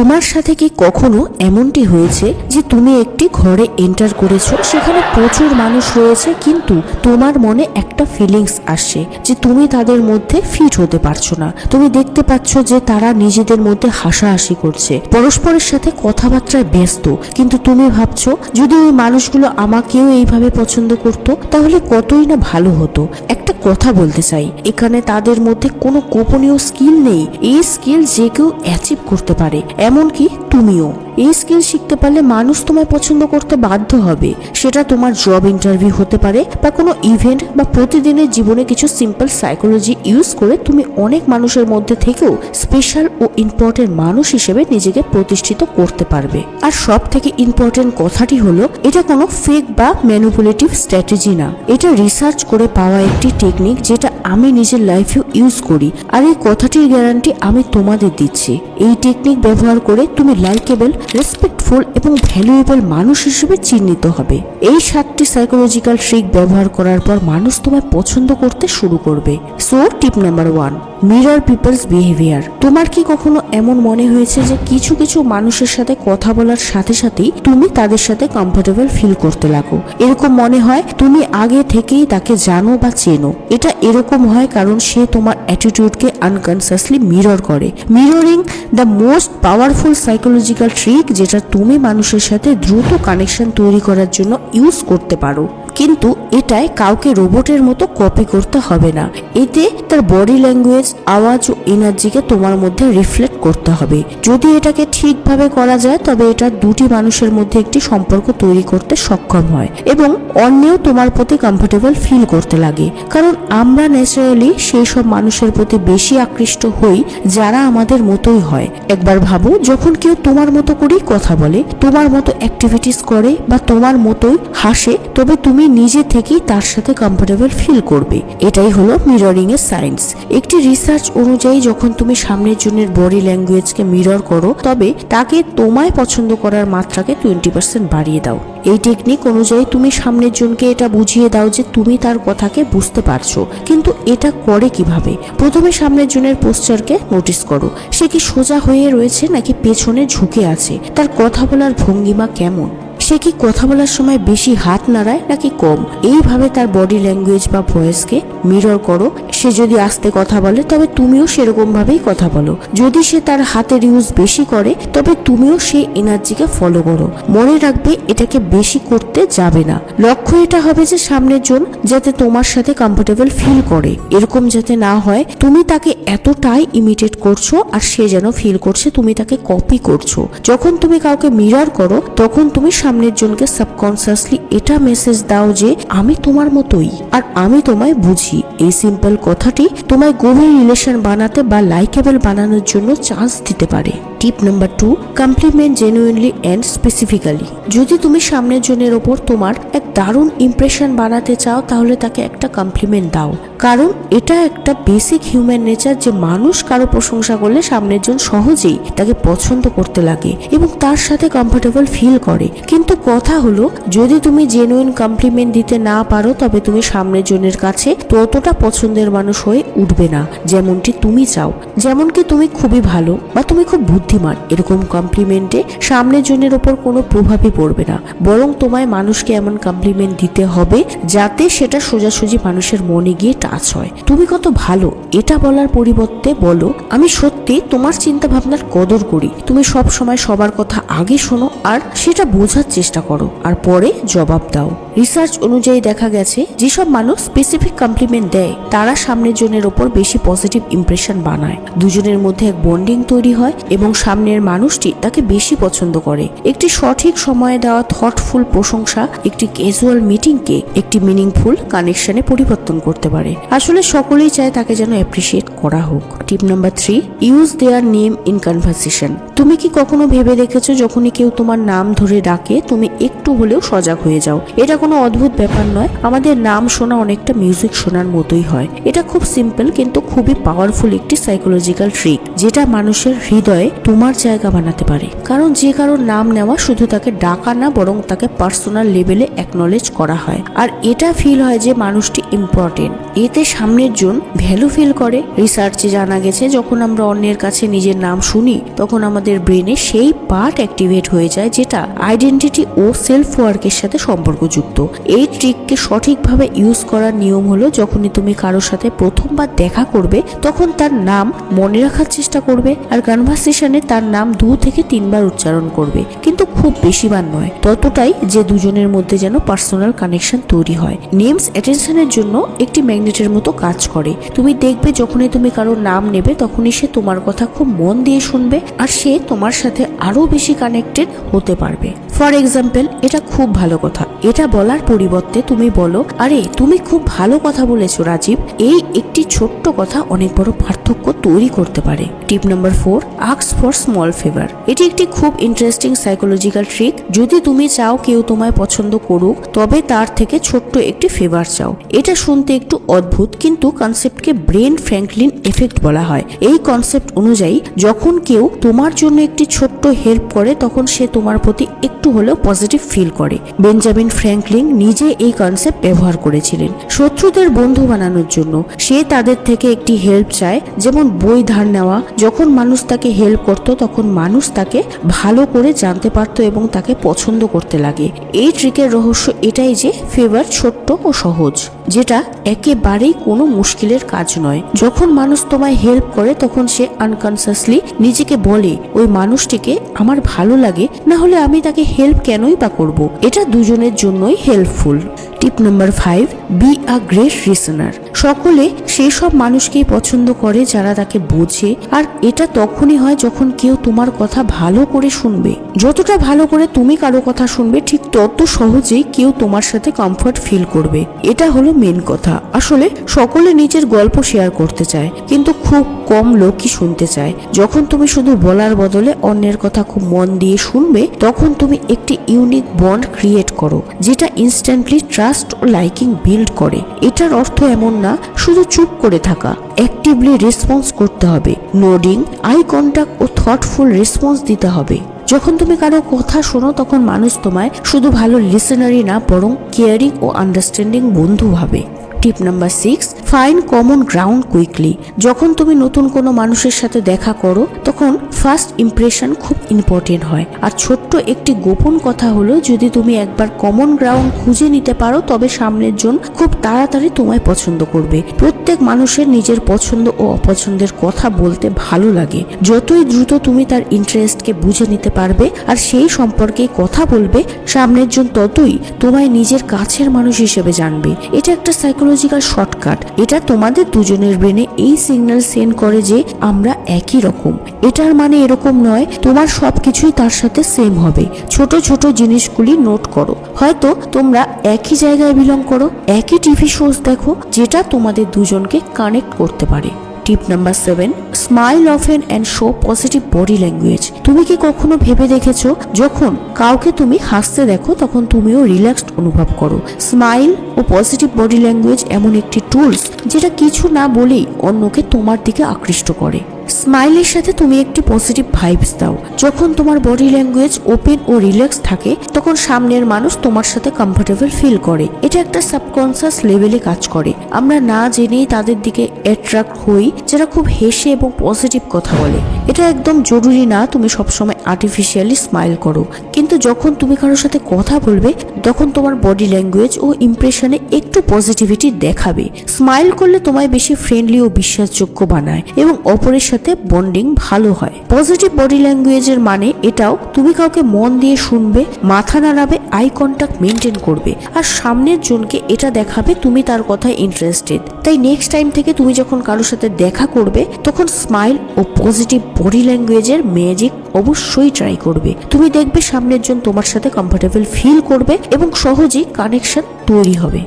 তোমার সাথে কি কখনো এমনটি হয়েছে যে তুমি একটি ঘরে এন্টার করেছ? সেখানে প্রচুর মানুষ রয়েছে, কিন্তু তোমার মনে একটা ফিলিংস আসছে যে তুমি তাদের মধ্যে ফিট হতে পারছ না। তুমি দেখতে পাচ্ছ যে তারা নিজেদের মধ্যে হাসাহাসি করছে, পরস্পরের সাথে কথাবার্তায় ব্যস্ত। কিন্তু তুমি ভাবছ, যদি ওই মানুষগুলো আমাকেও এইভাবে পছন্দ করতো, তাহলে কতই না ভালো হতো। একটা কথা বলতে চাই। এখানে তাদের মধ্যে কোনো গোপনীয় স্কিল নেই। এই স্কিল যে কেউ অ্যাচিভ করতে পারে। এমনকি তুমিও। এই স্কিল শিখতে পারলে মানুষ তোমায় পছন্দ করতে বাধ্য হবে। সেটা তোমার জব ইন্টারভিউ হতে পারে বা কোনো ইভেন্ট বা প্রতিদিনের জীবনে কিছু সিম্পল সাইকোলজি ইউজ করে তুমি অনেক মানুষের মধ্যে থেকেও স্পেশাল ও ইম্পর্টেন্ট মানুষ হিসেবে নিজেকে প্রতিষ্ঠিত করতে পারবে। আর সব থেকে ইম্পর্টেন্ট কথাটি হলো, এটা কোনো ফেক বা ম্যানুপুলেটিভ স্ট্র্যাটেজি না। এটা রিসার্চ করে পাওয়া একটি টেকনিক যেটা আমি নিজের লাইফেও ইউজ করি আর এই কথাটির গ্যারান্টি আমি তোমাদের দিচ্ছি। এই টেকনিক ব্যবহার করে তুমি লাইকেবল রেসপেক্টফুল এবং ভ্যালুয়েবল মানুষ হিসেবে চিহ্নিত হবে। এই সাতটি সাইকোলজিক্যাল ট্রিক ব্যবহার করার পর মানুষ তোমায় পছন্দ করতে শুরু করবে। So tip number one mirror people's behaviour. তোমার কি কখনো এমন মনে হয়েছে যে কিছু কিছু মানুষের সাথে কথা বলার সাথে সাথেই তুমি তাদের সাথে কমফোর্টেবল ফিল করতে লাগো? এরকম মনে হয় তুমি আগে থেকেই তাকে জানো বা চেনো। এটা এরকম হয় কারণ সে তোমার অ্যাটিটিউডকে আনকনসিয়াসলি মিরর করে। Mirroring the most powerful psychological trick যেটা তুমি মানুষের সাথে দ্রুত কানেকশন তৈরি করার জন্য ইউজ করতে পারো। কিন্তু এটায় কাউকে রোবটের মতো কপি করতে হবে না। এতে তার বডি ল্যাঙ্গুয়েজ আওয়াজ ও এনার্জিকে তোমার মধ্যে রিফ্লেক্ট করতে হবে। যদি এটাকে ঠিকভাবে করা যায়, তবে এটা দুটি মানুষের মধ্যে একটি সম্পর্ক তৈরি করতে সক্ষম হয় এবং অন্যেও তোমার প্রতি কমফোর্টেবল ফিল করতে লাগে। কারণ আমরা ন্যাচারালি সেই সব মানুষের প্রতি বেশি আকৃষ্ট হই, যারা আমাদের মতোই হয়। একবার ভাবো, যখন কেউ তোমার মতো করেই কথা বলে, তোমার মতো অ্যাক্টিভিটিস করে বা তোমার মতোই হাসে, তবে তুমি নিজে থেকেই তার সাথে কমফোর্টেবল ফিল করবে। এটাই হলো মিররিং এর সায়েন্স একটি রিসার্চ অনুযায়ী যখন তুমি সামনের জনের বডি ল্যাঙ্গুয়েজকে মিরর করো, তবে তাকে তোমায় পছন্দ করার মাত্রাকে টোয়েন্টি পার্সেন্ট বাড়িয়ে দাও। এই টেকনিক অনুযায়ী তুমি সামনের জনকে এটা বুঝিয়ে দাও যে তুমি তার কথাকে বুঝতে পারছ। কিন্তু এটা করে কীভাবে? প্রথমে সামনের জনের পোস্টারকে নোটিস করো। সে কি সোজা হয়ে রয়েছে নাকি পেছনে ঝুঁকে আছে? তার কথা বলার ভঙ্গিমা কেমন? সে কি কথা বলার সময় বেশি হাত নাড়ায় নাকি কম? এইভাবে তার বডি ল্যাঙ্গুয়েজ বা ভয়েসকে মিরর করো সে যদি আস্তে কথা বলে, তবে তুমিও সেরকম ভাবেই কথা বলো। যদি সে তার হাতের ইউজ বেশি করে, তবে তুমিও সেই এনার্জিকে ফলো করো। মনে রাখবে, এটাকে বেশি করতে যাবে না। লক্ষ্য এটা হবে যে, সামনের জন যাতে তোমার সাথে কমফোর্টেবল ফিল করে। এরকম যাতে না হয়, তুমি তাকে এতটাই ইমিটেট করছ, আর সে যেন ফিল করছে, তুমি তাকে কপি করছ। যখন তুমি কাউকে মিরর করো, তখন তুমি সামনের জনকে সাবকনসিয়াসলি এটা মেসেজ দাও যে, আমি তোমার মতোই, আর আমি তোমায় বুঝি। এই সিম্পল কথাটি তোমায় গভীর রিলেশন বানাতে বা লাইকেবল বানানোর জন্য চান্স দিতে পারে। Tip number two compliment genuinely and specifically যদি তুমি সামনের জনের ওপর তোমার এক দারুণ ইমপ্রেশন বানাতে চাও, তাহলে তাকে একটা কমপ্লিমেন্ট দাও। কারণ এটা একটা বেসিক হিউম্যান নেচার যে মানুষ কারও প্রশংসা করলে সামনের জন সহজেই তাকে পছন্দ করতে লাগে এবং তার সাথে কমফোর্টেবল ফিল করে। কিন্তু কথা হলো, যদি তুমি জেনুইন কমপ্লিমেন্ট দিতে না পারো, তবে তুমি সামনের জনের কাছে ততটা পছন্দের মানুষ হয়ে উঠবে না। যেমনটি তুমি চাও। যেমন কি তুমি খুবই ভালো বা তুমি খুব বুদ্ধিমান। এরকম কমপ্লিমেন্টে সামনের জনের ওপর কোনো প্রভাবই পড়বে না। বরং তোমায় মানুষকে এমন কমপ্লিমেন্ট দিতে হবে যাতে সেটা সোজাসুজি মানুষের মনে গিয়ে টাচ হয়। তুমি কত ভালো, এটা বলার পরিবর্তে বলো, আমি সত্যি তোমার চিন্তা ভাবনার কদর করি। তুমি সব সময় সবার কথা আগে শোনো আর সেটা বোঝার চেষ্টা করো। আর পরে জবাব দাও। রিসার্চ অনুযায়ী দেখা গেছে, যেসব মানুষ স্পেসিফিক কমপ্লিমেন্ট দেয়, তারা সামনের জনের ওপর বেশি পজিটিভ ইমপ্রেশন বানায়। দুজনের মধ্যে এক বন্ডিং তৈরি হয় এবং সামনের মানুষটি তাকে বেশি পছন্দ করে। একটি সঠিক সময়ে দেওয়া থটফুল প্রশংসা একটি ক্যাজুয়াল মিটিংকে একটি মিনিংফুল কানেকশনে পরিবর্তন করতে পারে। আসলে সকলেই চায় তাকে যেন অ্যাপ্রিসিয়েট করা হোক। Tip number three use their name in conversation তুমি কি কখনো ভেবে দেখেছ, যখনই কেউ তোমার নাম ধরে ডাকে, তুমি একটু হলেও সজাগ হয়ে যাও? এটা কোনো অদ্ভুত ব্যাপার নয়। আমাদের নাম শোনা অনেকটা মিউজিক শোনার মতোই হয়। এটা খুব সিম্পল কিন্তু খুবই পাওয়ারফুল একটি সাইকোলজিক্যাল ট্রিক যেটা মানুষের হৃদয়ে তোমার জায়গা বানাতে পারে। কারণ যে কারোর নাম নেওয়া শুধু তাকে ডাকা না, বরং তাকে পার্সোনাল লেভেলে অ্যাকনলেজ করা হয়। আর এটা ফিল হয় যে মানুষটি ইম্পর্টেন্ট এতে সামনের জন ভ্যালু ফিল করে। রিসার্চে জানা গেছে, যখন আমরা অন্যের কাছে নিজের নাম শুনি, তখন আমাদের ব্রেনে সেই পার্ট অ্যাক্টিভেট হয়ে যায়, যেটা আইডেন্টিটি ও সেলফ ওয়ার্কের সাথে সম্পর্কযুক্ত। এই ট্রিককে সঠিকভাবে ইউজ করার নিয়ম হলো যখনই তুমি কারোর সাথে প্রথমবার দেখা করবে, তখন তার নাম মনে রাখার চেষ্টা করবে আর কনভারসেশনে তার নাম দু থেকে তিনবার উচ্চারণ করবে। কিন্তু খুব বেশিবার নয়, ততটাই যে দুজনের মধ্যে যেন পার্সোনাল কানেকশন তৈরি হয়। নেমস অ্যাটেনশনের জন্য একটি ম্যাগনেটের মতো কাজ করে। তুমি দেখবে যখনই তুমি কারোর নাম নেবে, তখনই সে তোমার কথা খুব মন দিয়ে শুনবে আর সে তোমার সাথে আরও বেশি কানেক্টেড হতে পারবে। ফর এক্সাম্পল এটা খুব ভালো কথা। এটা বলার পরিবর্তে তুমি বলো, আরে, তুমি খুব ভালো কথা বলেছ রাজীব। এই একটি ছোট্ট কথা অনেক বড় পার্থক্য তৈরি করতে পারে। টিপ নাম্বার ফোর আক্স ফর স্মল ফেভার এটি একটি খুব ইন্টারেস্টিং সাইকোলজিক্যাল ট্রিক যদি তুমি চাও কেউ তোমায় পছন্দ করুক, তবে তার থেকে ছোট্ট একটি ফেভার চাও। এটা শুনতে একটু অদ্ভুত, কিন্তু কনসেপ্টকে ব্রেন ফ্র্যাঙ্কলিন এফেক্ট বলা হয়। এই কনসেপ্ট অনুযায়ী, যখন কেউ তোমার জন্য একটি ছোট্ট হেল্প করে, তখন সে তোমার প্রতি একটু হলেও পজিটিভ ফিল করে। বেঞ্জামিন ফ্র্যাঙ্কলিন নিজে এই কনসেপ্ট ব্যবহার করেছিলেন। শত্রুদের বন্ধু বানানোর জন্য সে তাদের থেকে একটি হেল্প চায়, যেমন বই ধার নেওয়া। যখন মানুষ তাকে হেল্প করত, তখন মানুষ তাকে ভালো করে জানতে পারত এবং তাকে পছন্দ করতে লাগে। এই ট্রিকের রহস্য এটাই যে ফেভার ছোট্ট ও সহজ, যেটা একেবারেই কোনো মুশকিলের কাজ নয়। যখন মানুষ তোমায় হেল্প করে, তখন সে আনকনসিয়াসলি নিজেকে বলে, ওই মানুষটিকে আমার ভালো লাগে, না হলে আমি তাকে হেল্প কেনই বা করব? এটা দুজনের জন্যই helpful. Tip number 5 Be a great listener. সকলে সেই সব মানুষকেই পছন্দ করে যারা তাকে বোঝে, আর এটা তখনই হয় যখন কেউ তোমার কথা ভালো করে শুনবে। যতটা ভালো করে তুমি কারও কথা শুনবে, ঠিক তত সহজেই কেউ তোমার সাথে কমফর্ট ফিল করবে। এটা হলো মেন কথা। আসলে সকলে নিজের গল্প শেয়ার করতে চায়, কিন্তু খুব কম লোকই শুনতে চায়। যখন তুমি শুধু বলার বদলে অন্যের কথা খুব মন দিয়ে শুনবে, তখন তুমি একটি ইউনিক বন্ড ক্রিয়েট করো, যেটা ইনস্ট্যান্টলি ট্রাস্ট ও লাইকিং বিল্ড করে। এটার অর্থ এমন না শুধু চুপ করে থাকা। অ্যাক্টিভলি রেসপন্স করতে হবে। নোডিং আই কন্ট্যাক্ট ও থটফুল রেসপন্স দিতে হবে। যখন তুমি কারও কথা শোনো, তখন মানুষ তোমায় শুধু ভালো লিসেনারি না, বরং কেয়ারিং ও আন্ডারস্ট্যান্ডিং বন্ধু ভাবে। Tip number six find common ground quickly যখন তুমি নতুন কোনো মানুষের সাথে দেখা করো তখন ফার্স্ট ইমপ্রেশন খুব ইম্পর্টেন্ট হয়। আর ছোট্ট একটি গোপন কথা হলো, যদি তুমি একবার কমন গ্রাউন্ড খুঁজে নিতে পারো, তবে সামনের জন খুব তাড়াতাড়ি তোমায় পছন্দ করবে। প্রত্যেক মানুষের নিজের পছন্দ ও অপছন্দের কথা বলতে ভালো লাগে। যতই দ্রুত তুমি তার ইন্টারেস্টকে বুঝে নিতে পারবে, আর সেই সম্পর্কে কথা বলবে, সামনের জন ততই তোমায় নিজের কাছের মানুষ হিসেবে জানবে। এটা একটা সাইকোলজিক্যাল শর্টকাট এটা তোমাদের দুজনের ব্রেনে এই সিগন্যাল সেন্ড করে যে আমরা একই রকম। এটার মানে এরকম নয়, তোমার সব কিছুই তার সাথে সেম হবে। ছোট ছোট জিনিসগুলি নোট করো। হয়তো তোমরা একই জায়গায় বিলং করো, একই টিভি শোজ দেখো, যেটা তোমাদের দুজনকে কানেক্ট করতে পারে। Tip number seven smile often and show positive body language তুমি কি কখনো ভেবে দেখেছ, যখন কাউকে তুমি হাসতে দেখো, তখন তুমিও রিল্যাক্সড অনুভব করো? স্মাইল ও পজিটিভ বডি ল্যাঙ্গুয়েজ এমন একটি টুলস যেটা কিছু না বলেই অন্যকে তোমার দিকে আকৃষ্ট করে। স্মাইলের সাথে তুমি একটি পজিটিভ ভাইবস দাও। যখন তোমার বডি ল্যাঙ্গুয়েজ ওপেন ও রিল্যাক্স থাকে, তখন সামনের মানুষ তোমার সাথে কমফোর্টেবল ফিল করে। এটা একটা সাবকনসিয়াস লেভেলে কাজ করে। আমরা না জেনেই তাদের দিকে অ্যাট্রাক্ট হই, যারা খুব হেসে এবং পজিটিভ কথা বলে। এটা একদম জরুরি না তুমি সবসময় আর্টিফিশিয়ালি স্মাইল করো। কিন্তু যখন তুমি কারোর সাথে কথা বলবে, তখন তোমার বডি ল্যাঙ্গুয়েজ ও ইমপ্রেশনে একটু পজিটিভিটি দেখাবে। স্মাইল করলে তোমায় বেশি ফ্রেন্ডলি ও বিশ্বাসযোগ্য বানায় এবং অপরের সাথে বন্ডিং ভালো হয়। পজিটিভ বডি ল্যাঙ্গুয়েজের মানে এটাও তুমি কাউকে মন দিয়ে শুনবে, মাথা নাড়াবে আই কন্টাক্ট মেনটেন করবে। আর সামনের জনকে এটা দেখাবে, তুমি তার কথায় ইন্টারেস্টেড তাই নেক্সট টাইম থেকে তুমি যখন কারোর সাথে দেখা করবে, তখন স্মাইল ও পজিটিভ বডি ল্যাঙ্গুয়েজের ম্যাজিক অবশ্যই ট্রাই করবে। তুমি দেখবে সামনের জন তোমার সাথে কমফোর্টেবল ফিল করবে এবং সহজেই কানেকশন তৈরি হবে।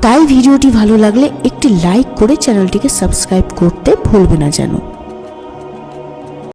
তাই ভিডিওটি ভালো লাগলে একটি লাইক করে চ্যানেলটিকে সাবস্ক্রাইব করতে ভুলবে না যেন।